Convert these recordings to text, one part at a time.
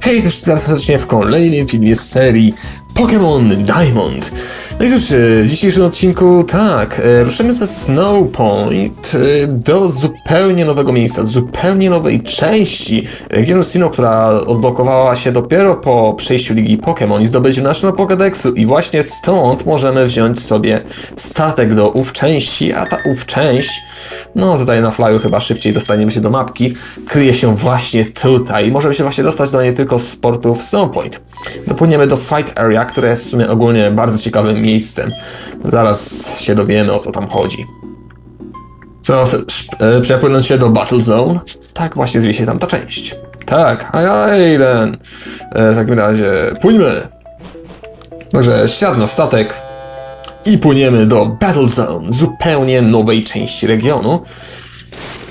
Hej, to wszystko serdecznie w kolejnym filmie z serii Pokémon Diamond. No i cóż, e, w dzisiejszym odcinku, tak, e, ruszymy ze Snow Point e, do zupełnie nowego miejsca, zupełnie nowej części regionu która odblokowała się dopiero po przejściu Ligi Pokémon i zdobyciu National Pokédexu i właśnie stąd możemy wziąć sobie statek do ów części, a ta ów część, no tutaj na flyu chyba szybciej dostaniemy się do mapki, kryje się właśnie tutaj możemy się właśnie dostać do niej tylko z portów Snow Point. Dopłyniemy do Fight Area, które jest w sumie ogólnie bardzo ciekawym miejscem. Zaraz się dowiemy o co tam chodzi. Co, e, przepłynąć się do Battle Zone? Tak właśnie zwie się tam ta część. Tak, Aiden. E, w takim razie płyńmy. Także siadł na statek i płyniemy do Battle Zone, zupełnie nowej części regionu,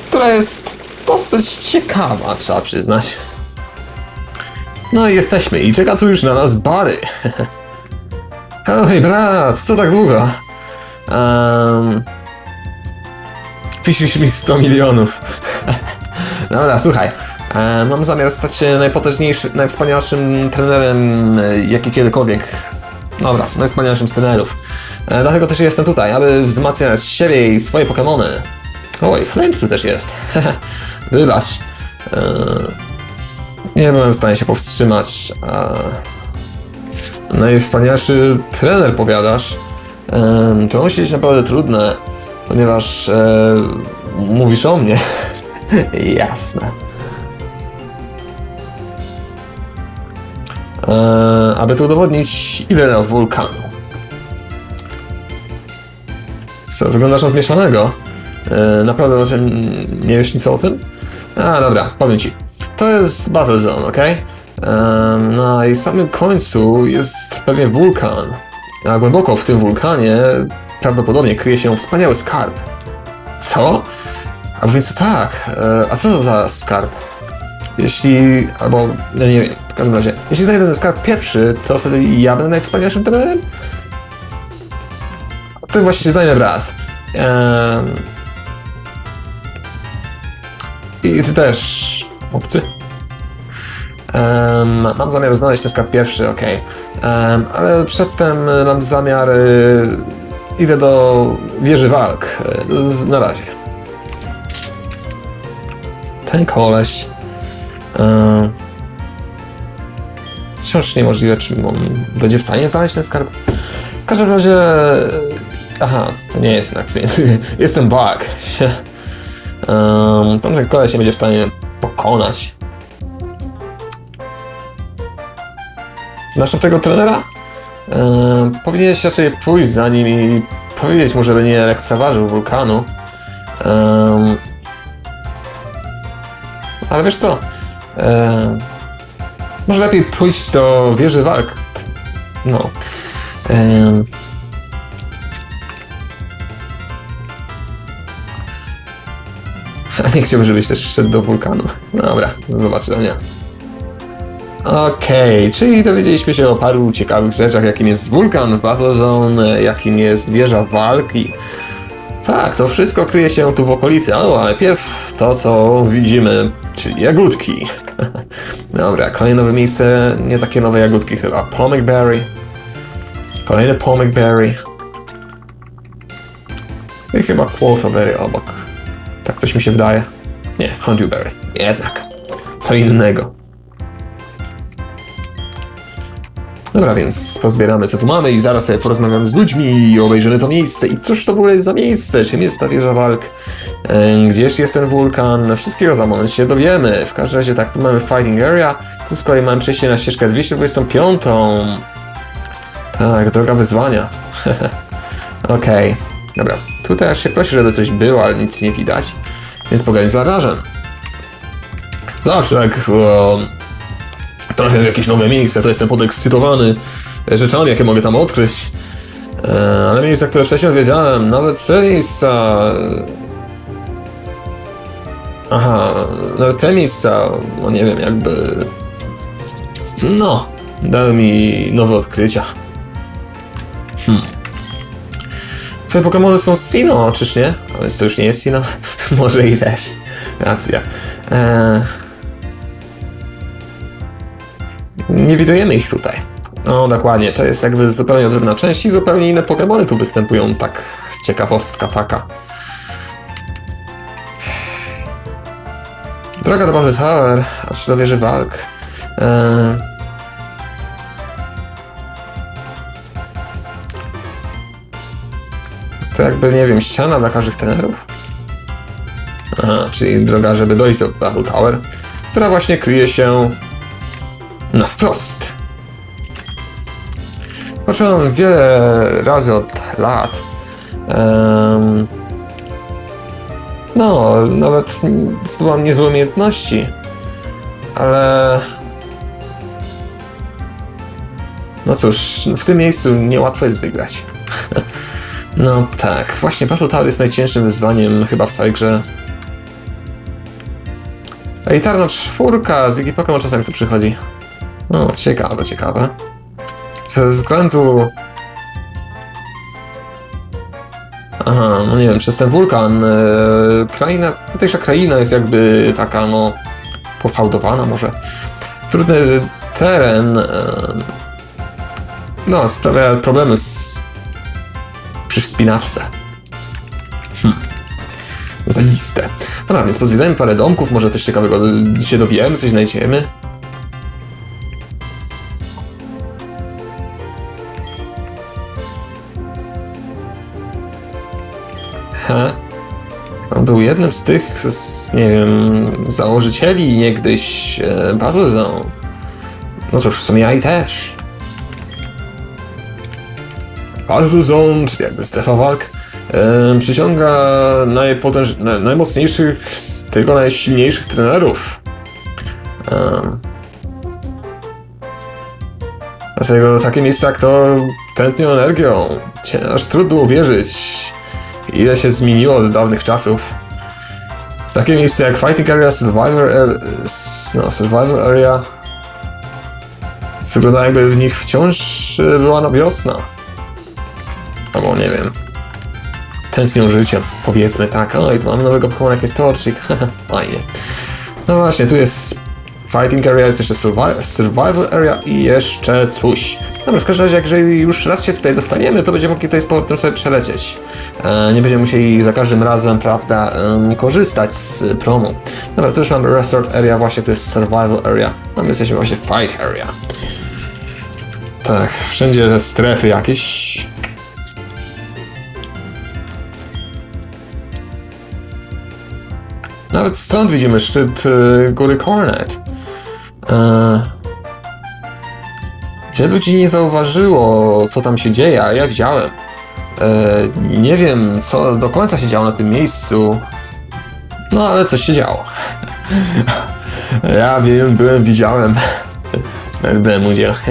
która jest dosyć ciekawa, trzeba przyznać. No i jesteśmy i czeka tu już na nas Bary. Oj, brat, co tak długo? Um, Wisisz mi 100 milionów. Dobra, słuchaj. E, mam zamiar stać się najpotężniejszym, najwspanialszym trenerem, e, jaki kiedykolwiek. Dobra, najwspanialszym z trenerów. E, dlatego też jestem tutaj, aby wzmacniać siebie i swoje Pokémony. Oj, Flames tu też jest. Wybacz. E, nie byłem w stanie się powstrzymać. A... Najwspanialszy trener, powiadasz? To musi być naprawdę trudne, ponieważ e, mówisz o mnie. Jasne. E, aby to udowodnić, ile lat wulkanu. Co, wyglądasz na zmieszanego? E, naprawdę nie wiesz nic o tym? A, dobra, powiem ci. To jest Battle Zone, ok? Um, na jej samym końcu jest pewnie wulkan. A głęboko w tym wulkanie prawdopodobnie kryje się wspaniały skarb. Co? A więc tak, e, a co to za skarb? Jeśli, albo, no nie wiem, w każdym razie, jeśli znajdę ten skarb pierwszy, to wtedy ja będę najwspanialszym trenerem? Tym właśnie się zajmę brat. Em, I ty też, obcy? Em, mam zamiar znaleźć ten skarb pierwszy, okej. Em, ale przedtem e, mam zamiar. y, idę do wieży walk. Y, na razie. Ten koleś. Um, wciąż niemożliwe, czy on będzie w stanie znaleźć ten skarb. W każdym razie. y, Aha, to nie jest jednak. Jestem Bug. Um, ten koleś nie będzie w stanie pokonać. Znasz tego trenera? Eee, powinieneś raczej pójść za nim i powiedzieć mu, żeby nie lekceważył wulkanu. Ehm, ale wiesz co? Ehm, może lepiej pójść do wieży walk. No. Ehm, nie chciałbym, żebyś też wszedł do wulkanu. Dobra, do zobaczenia. Okej, czyli dowiedzieliśmy się o paru ciekawych rzeczach, jakim jest wulkan w Battlezone, jakim jest wieża walki. Tak, to wszystko kryje się tu w okolicy, ale najpierw to, co widzimy, czyli jagódki. Dobra, kolejne nowe miejsce, nie takie nowe jagódki chyba. Pomic Berry. Kolejne Pomic Berry. I chyba Quotaberry obok. Tak coś mi się wydaje. Nie, Honeyberry. Jednak. Co innego. Dobra, więc pozbieramy co tu mamy i zaraz sobie porozmawiamy z ludźmi i obejrzymy to miejsce. I cóż to w ogóle jest za miejsce? Czym jest ta wieża walk? E, Gdzież jest ten wulkan? Wszystkiego za moment się dowiemy. W każdym razie tak, tu mamy Fighting Area, tu z kolei mamy przejście na ścieżkę 225. Tak, droga wyzwania. Okej, dobra. Tutaj aż się prosi, żeby coś było, ale nic nie widać. Więc pogadaj z lararzem. Zawsze jak o, trafię w jakieś nowe miejsce, to jestem podekscytowany rzeczami, jakie mogę tam odkryć. E, ale miejsca, które wcześniej odwiedziałem, nawet te miejsca... Aha, nawet te miejsca, no nie wiem, jakby... No, dały mi nowe odkrycia. Twoje Pokémony są Sino, czyż nie? Więc to już nie jest Sino? Może i też. Racja. Eee... nie widujemy ich tutaj. No dokładnie, to jest jakby zupełnie odrębna część i zupełnie inne Pokémony tu występują, tak ciekawostka taka. Droga do Battle Tower, aż do wieży walk. Eee... To jakby, nie wiem, ściana dla każdych trenerów? Aha, czyli droga, żeby dojść do Battle Tower, która właśnie kryje się na wprost. Patrzyłem wiele razy od lat. Em, no, nawet zdobyłam niezłe umiejętności, ale. No cóż, w tym miejscu niełatwo jest wygrać. No tak, właśnie Battle Tower jest najcięższym wyzwaniem chyba w całej grze. Elitarna czwórka z Wiki czasami tu przychodzi. No, ciekawe, ciekawe. Ze względu... Aha, no nie wiem, przez ten wulkan e, kraina, tutejsza kraina jest jakby taka, no, pofałdowana może. Trudny teren, e, no, sprawia problemy z, przy wspinaczce. Hmm. Zajiste. Dobra, więc pozwiedzajmy parę domków, może coś ciekawego się dowiemy, coś znajdziemy. He. On był jednym z tych, z, nie wiem, założycieli niegdyś e, Battlezone. No cóż, w sumie ja i też. Battlezone, czyli jakby strefa walk, e, przyciąga najpotęż... na- najmocniejszych, tylko najsilniejszych trenerów. Dlatego takie miejsca jak to tętnią energią. Aż trudno uwierzyć, ile się zmieniło od dawnych czasów. Takie miejsce jak Fighting Area, Survivor, s- no, Survival Area wygląda jakby w nich wciąż e, była na wiosna. Albo nie wiem. Tętnią życiem, powiedzmy tak. O, i tu mamy nowego Pokémon, jak jest Torchic. Fajnie. No właśnie, tu jest Fighting Area, jest jeszcze survi- Survival Area i jeszcze coś. Dobra, w każdym razie, jeżeli już raz się tutaj dostaniemy, to będziemy mogli tutaj z powrotem sobie przelecieć. E, nie będziemy musieli za każdym razem, prawda, korzystać z promu. Dobra, tu już mamy Resort Area, właśnie to jest Survival Area. Tam jesteśmy właśnie Fight Area. Tak, wszędzie strefy jakieś. Nawet stąd widzimy szczyt y, góry Cornet. E, Wielu ludzi nie zauważyło, co tam się dzieje, a ja widziałem. E, nie wiem, co do końca się działo na tym miejscu. No, ale coś się działo. ja wiem, byłem, widziałem. Nawet byłem udział.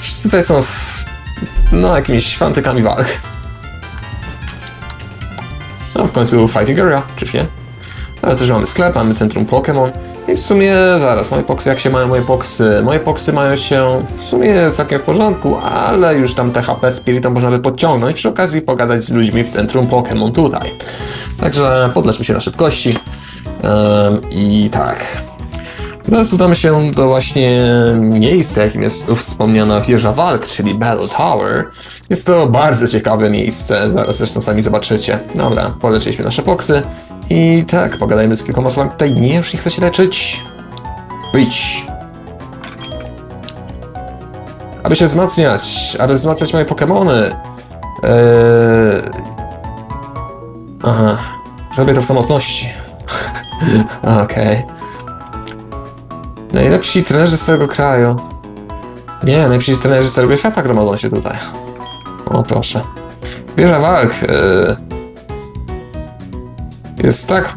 Wszyscy tutaj są w, no, jakimiś fantykami walk. No w końcu Fighting Area, czyż nie? Ale też mamy sklep, mamy centrum Pokémon. I w sumie zaraz, moje poksy, jak się mają moje poksy? Moje poksy mają się w sumie całkiem w porządku, ale już tam THP Spirita można by podciągnąć przy okazji pogadać z ludźmi w centrum Pokémon tutaj. Także podleczmy się na szybkości. Ym, I tak. Udamy się do właśnie miejsca, jakim jest wspomniana wieża walk, czyli Battle Tower. Jest to bardzo ciekawe miejsce, zaraz zresztą sami zobaczycie. Dobra, poleczyliśmy nasze poksy. I tak, pogadajmy z kilkoma osobami tutaj. Nie, już nie chcę się leczyć. Idź. Aby się wzmacniać, aby wzmacniać moje Pokemony. Eee... Aha, robię to w samotności. Okej. Najlepsi trenerzy z całego kraju. Nie, najlepsi trenerzy z całego świata gromadzą się tutaj. O proszę. Wieża walk. Yy, jest tak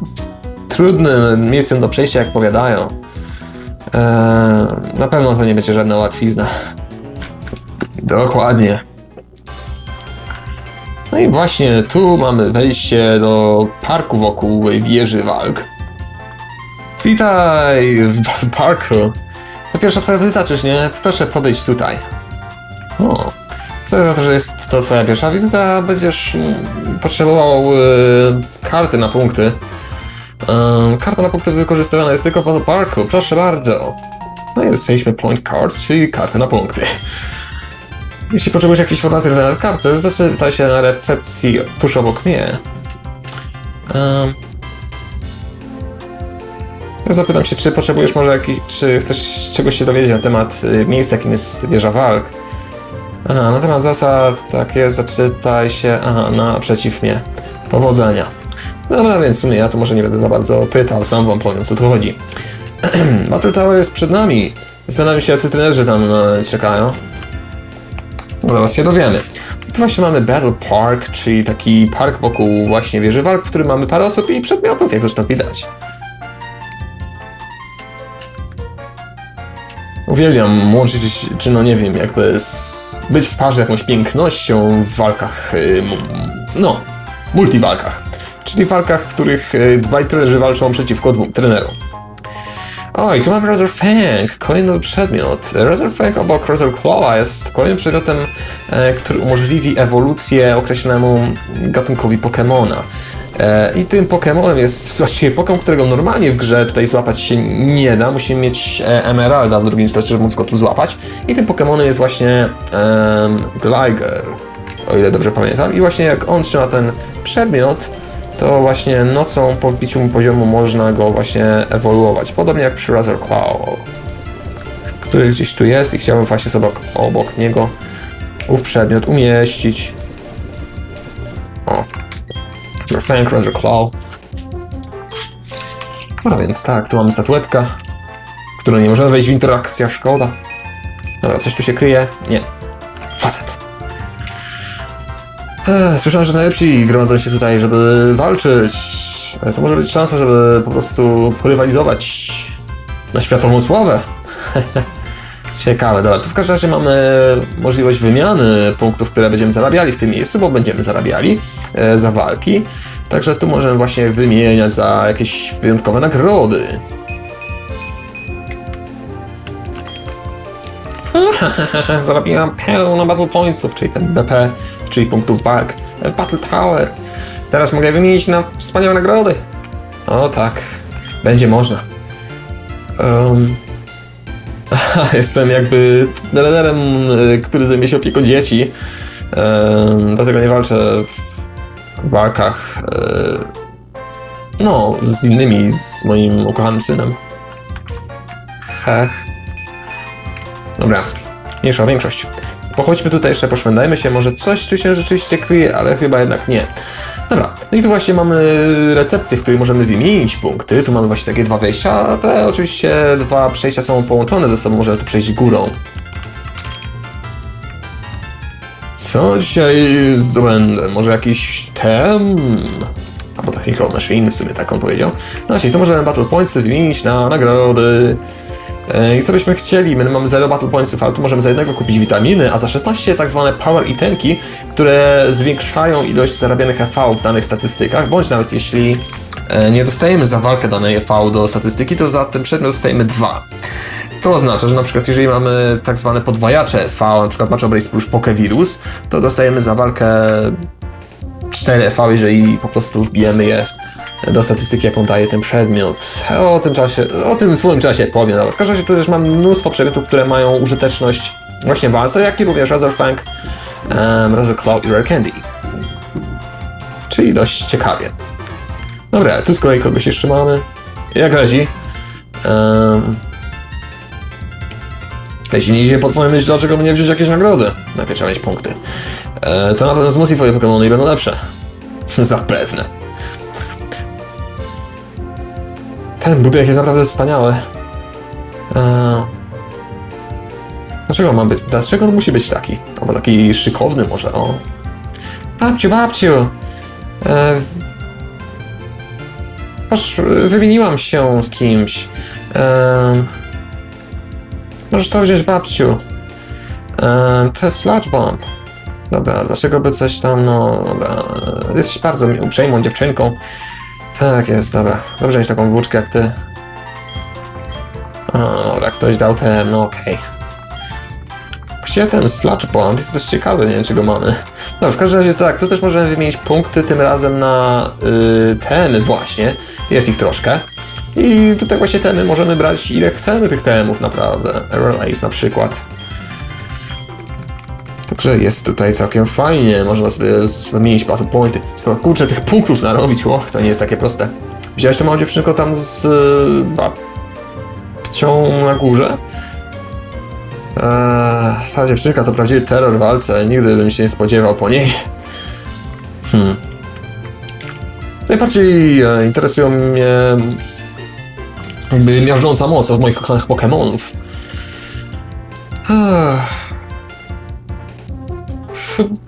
trudnym miejscem do przejścia, jak powiadają. Yy, na pewno to nie będzie żadna łatwizna. Dokładnie. No i właśnie tu mamy wejście do parku wokół wieży walk. Witaj Parku. To pierwsza twoja wizyta, czyż nie? Proszę podejść tutaj. O. Za to, że jest to twoja pierwsza wizyta, będziesz potrzebował y, karty na punkty. Um, karta na punkty wykorzystywana jest tylko po parku, proszę bardzo. No i dostaliśmy point card, czyli kartę na punkty. Jeśli potrzebujesz jakiejś informacji na temat karty, zapytaj się na recepcji tuż obok mnie. Um, ja zapytam się, czy potrzebujesz może jakiś, czy chcesz czegoś się dowiedzieć na temat y, miejsca, jakim jest wieża walk. Aha, na temat zasad, tak jest, zaczytaj się, aha, naprzeciw mnie. Powodzenia. Dobra, więc w sumie ja tu może nie będę za bardzo pytał, sam wam powiem, co tu chodzi. Battle Tower jest przed nami. Zastanawiam się, jacy trenerzy tam e, czekają. No, zaraz się dowiemy. Tu właśnie mamy Battle Park, czyli taki park wokół właśnie wieży walk, w którym mamy parę osób i przedmiotów, jak zresztą widać. Uwielbiam łączyć, czy no nie wiem, jakby z, być w parze jakąś pięknością w walkach, y, no, multiwalkach. Czyli walkach, w których y, dwaj trenerzy walczą przeciwko dwóm trenerom. Oj, tu mamy Razor Fang, kolejny przedmiot. Razor Fang obok Razor Claw jest kolejnym przedmiotem, e, który umożliwi ewolucję określonemu gatunkowi Pokemona. E, I tym Pokemonem jest właściwie Pokemon, którego normalnie w grze tutaj złapać się nie da. Musimy mieć e, Emeralda w drugim starcie, żeby móc go tu złapać. I tym Pokemonem jest właśnie um, Gligar, o ile dobrze pamiętam. I właśnie jak on trzyma ten przedmiot, to właśnie nocą po wbiciu mu poziomu można go właśnie ewoluować. Podobnie jak przy Razor Claw, który gdzieś tu jest i chciałbym właśnie sobie obok, niego ów przedmiot umieścić. O. Fang, Razor Claw. No więc tak, tu mamy statuetkę, którą nie możemy wejść w interakcję, szkoda. Dobra, coś tu się kryje? Nie. Facet. Słyszałem, że najlepsi gromadzą się tutaj, żeby walczyć. E, To może być szansa, żeby po prostu porywalizować na światową sławę. Ciekawe, dobra. To w każdym razie mamy możliwość wymiany punktów, które będziemy zarabiali w tym miejscu, bo będziemy zarabiali e, za walki. Także tu możemy właśnie wymieniać za jakieś wyjątkowe nagrody. Zarobiłam pełno Battle Pointsów, czyli ten BP, czyli punktów walk w Battle Tower. Teraz mogę wymienić na wspaniałe nagrody. O tak, będzie można. Um, jestem jakby trenerem, y, który zajmie się opieką dzieci. Um, dlatego nie walczę w walkach y, no, z innymi, z moim ukochanym synem. Hech. Dobra, mniejsza większość. Pochodźmy tutaj jeszcze, poszwędajmy się, może coś tu się rzeczywiście kryje, ale chyba jednak nie. Dobra, no i tu właśnie mamy recepcję, w której możemy wymienić punkty. Tu mamy właśnie takie dwa wejścia, a te oczywiście dwa przejścia są połączone ze sobą, możemy tu przejść górą. Co dzisiaj zdobędę? Może jakiś tem? Albo technical machine, w sumie tak on powiedział. No właśnie, tu możemy battle points wymienić na nagrody. E, I co byśmy chcieli? My mamy 0 battle pointsów, ale tu możemy za jednego kupić witaminy, a za 16 tak zwane power itemki, które zwiększają ilość zarabianych EV w danych statystykach, bądź nawet jeśli e, nie dostajemy za walkę danej EV do statystyki, to za ten przedmiot dostajemy 2. To oznacza, że na przykład jeżeli mamy tak zwane podwajacze EV, na przykład Machobrace plus Pokewirus, to dostajemy za walkę 4 EV, jeżeli po prostu wbijemy je do statystyki, jaką daje ten przedmiot. O tym czasie, o tym swoim czasie powiem. Dobra. W każdym razie tu też mam mnóstwo przedmiotów, które mają użyteczność właśnie w walce, jak i również Razor Fang, um, Razor Claw i Rare Candy. Czyli dość ciekawie. Dobra, tu z kolei kogoś jeszcze mamy. Jak leci? Um, jeśli nie idzie po twoją myśl, dlaczego by nie wziąć jakieś nagrody? Najpierw trzeba mieć punkty. E, to na pewno wzmocni twoje Pokémony i będą lepsze. Zapewne. Ten budynek jest naprawdę wspaniały. Eee... Dlaczego on ma być? Dlaczego on musi być taki? Albo taki szykowny może, o. Babciu, babciu! Eee... Aż wymieniłam się z kimś. Eee... Możesz to wziąć, babciu. Eee... To jest Sludge Bomb. Dobra, dlaczego by coś tam, no... Dobra. Jesteś bardzo uprzejmą dziewczynką. Tak jest, dobra. Dobrze mieć taką włóczkę jak ty. Dobra, ktoś dał ten, no okej. Gdzie ten sludge bomb? Jest dość ciekawy, nie wiem czy go mamy. No, w każdym razie tak, tu też możemy wymienić punkty, tym razem na y, ten właśnie. Jest ich troszkę. I tutaj właśnie temy możemy brać ile chcemy tych temów naprawdę. Relays na przykład. Także jest tutaj całkiem fajnie, można sobie z- wymienić battle pointy. Tylko kurczę, tych punktów narobić, och, to nie jest takie proste. Widziałeś tą małą dziewczynkę tam z y, babcią na górze? Eee, ta dziewczynka to prawdziwy terror w walce, nigdy bym się nie spodziewał po niej. Hmm. Najbardziej e, interesują mnie jakby miażdżąca moc w moich kochanych Pokemonów.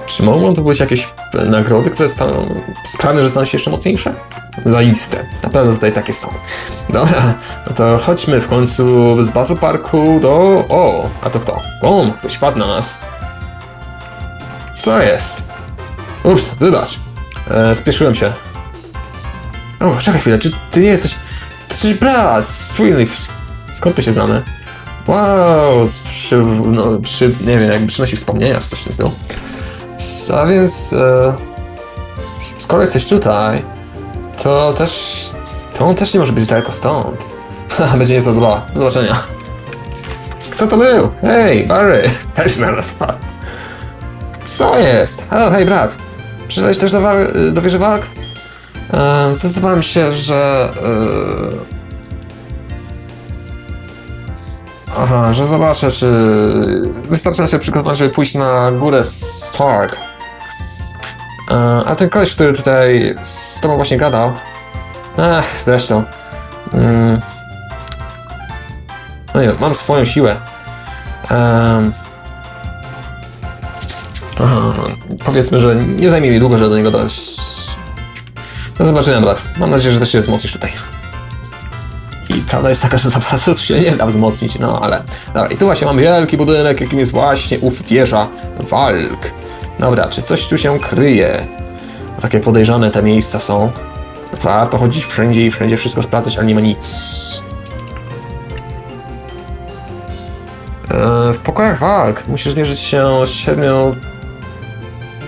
Czy mogą to być jakieś nagrody, które staną, sprawią, że staną się jeszcze mocniejsze? Zaiste. Na pewno tutaj takie są. Dobra, no to chodźmy w końcu z Battle Parku do... O, a to kto? Bum, ktoś wpadł na nas. Co jest? Ups, wybacz. E, spieszyłem się. O, czekaj chwilę, czy ty nie jesteś... Ty jesteś brat, Swinleaf. Skąd my się znamy? Wow, przy, no, przy, nie wiem, jakby przynosi wspomnienia, coś w tym stylu. A więc, e, skoro jesteś tutaj, to też, to on też nie może być daleko stąd. Będzie nieco zła. Do zobaczenia. Kto to był? Hej, Barry! Też na nas wpadł. Co jest? O, hej, brat. Przyszedłeś też do, wal- do wieży walk? E, zdecydowałem się, że... E, Aha, że zobaczę, czy wystarczy się przygotować, żeby pójść na górę Stark. E, A ten koleś, który tutaj z tobą właśnie gadał. Ech, zresztą. Mm. No nie, mam swoją siłę. Aha, powiedzmy, że nie zajmie mi długo, żeby do niego dojść. Do zobaczenia, brat. Mam nadzieję, że też się wzmocnisz tutaj. I prawda jest taka, że za bardzo się nie da wzmocnić, no ale... Dobra, i tu właśnie mamy wielki budynek, jakim jest właśnie ów wieża walk. Dobra, czy coś tu się kryje? Takie podejrzane te miejsca są. Warto chodzić wszędzie i wszędzie wszystko sprawdzać, ale nie ma nic. E, W pokojach walk musisz zmierzyć się z siedmiu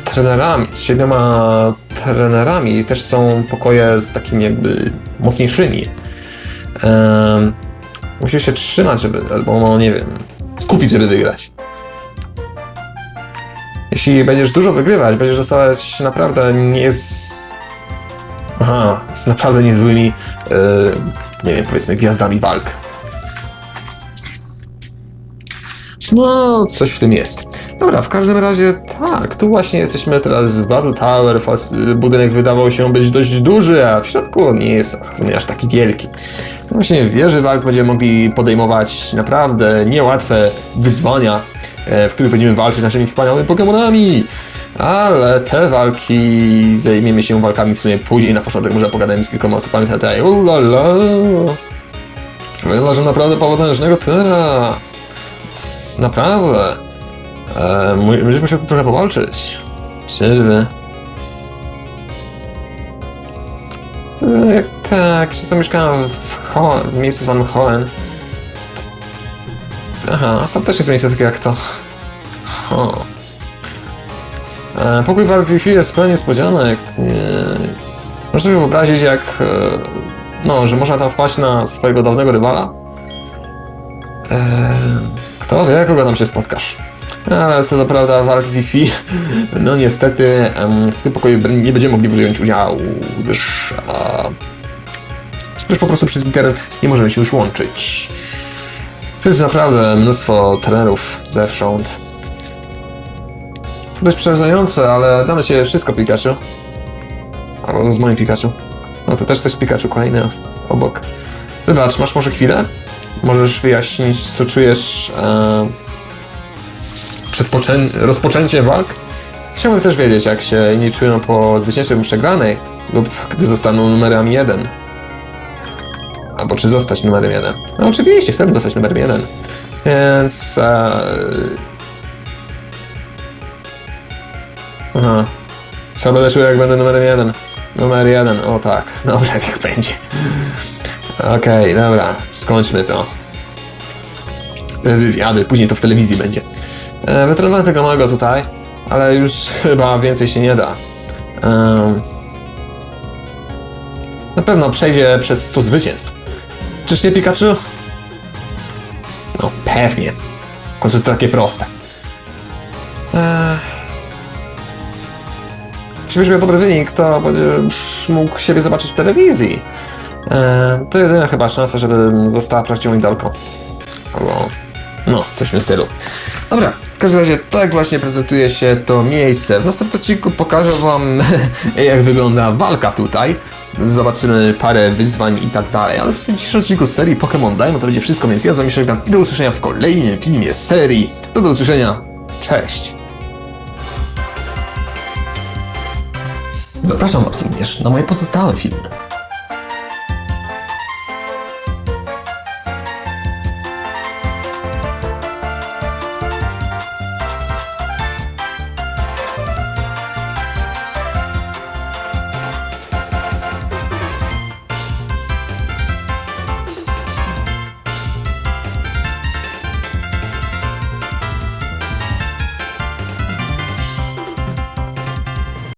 trenerami, z siedmioma trenerami. Też są pokoje z takimi jakby mocniejszymi. Musisz się trzymać, żeby, albo no nie wiem, skupić, żeby wygrać. Jeśli będziesz dużo wygrywać, będziesz dostawać naprawdę nie z... Aha, z naprawdę niezłymi, e, nie wiem, powiedzmy gwiazdami walk. No, coś w tym jest. Dobra, w każdym razie tak, tu właśnie jesteśmy teraz w Battle Tower. Fas- budynek wydawał się być dość duży, a w środku nie jest aż taki wielki. Właśnie w wieży walk będziemy mogli podejmować naprawdę niełatwe wyzwania, e, w których będziemy walczyć naszymi wspaniałymi Pokémonami. Ale te walki zajmiemy się walkami w sumie później. Na początek może pogadajmy z kilkoma osobami tutaj. Ulala! Że naprawdę potężnego tera. S- Naprawdę. E, mu- będziemy musieli trochę powalczyć. Czyżby? E, jak tak, się zamieszkałem w, w miejscu zwanym Hoen. Aha, tam też jest miejsce takie jak to. Ho. E, pokój Wi-Fi jest pełen niespodzianek. Nie... Można sobie wyobrazić jak... E, no, że można tam wpaść na swojego dawnego rywala. E, kto wie, kogo tam się spotkasz. Ale co do prawda, walk Wi-Fi, no niestety w tym pokoju nie będziemy mogli wziąć udziału, gdyż, a, gdyż po prostu przez internet nie możemy się już łączyć. To jest naprawdę mnóstwo trenerów zewsząd. Dość przerażające, ale damy się wszystko Pikachu. Albo z moim Pikachu. No to też coś Pikachu kolejny obok. Wybacz, masz może chwilę? Możesz wyjaśnić, co czujesz e, przed poczę- rozpoczęciem walk? Chciałbym też wiedzieć, jak się inni czują po zwycięstwie przegranej lub gdy zostaną numerami 1. Albo czy zostać numerem 1. No oczywiście, chcemy zostać numerem 1. Więc... E... Aha. Co będę czuł, jak będę numerem 1? Numer 1, o tak. Dobrze, niech będzie. Okej, dobra, skończmy to. Te Wywiady, później to w telewizji będzie. E, tego małego tutaj, ale już chyba więcej się nie da. Em, na pewno przejdzie przez 100 zwycięstw. Czyż nie Pikachu? No pewnie. W końcu to takie proste. Eee... Jeśli miał dobry wynik, to będziesz mógł siebie zobaczyć w telewizji. Eee, to jedyna chyba szansa, żeby została prawdziwą idolką. Albo... No, coś w tym stylu. Dobra, w każdym razie tak właśnie prezentuje się to miejsce. W następnym odcinku pokażę wam, jak wygląda walka tutaj. Zobaczymy parę wyzwań i tak dalej. Ale w dzisiejszym odcinku z serii Pokémon Diamond to będzie wszystko, więc ja z wami żegnam i do usłyszenia w kolejnym filmie z serii. To do usłyszenia. Cześć. Zapraszam was również na moje pozostałe filmy.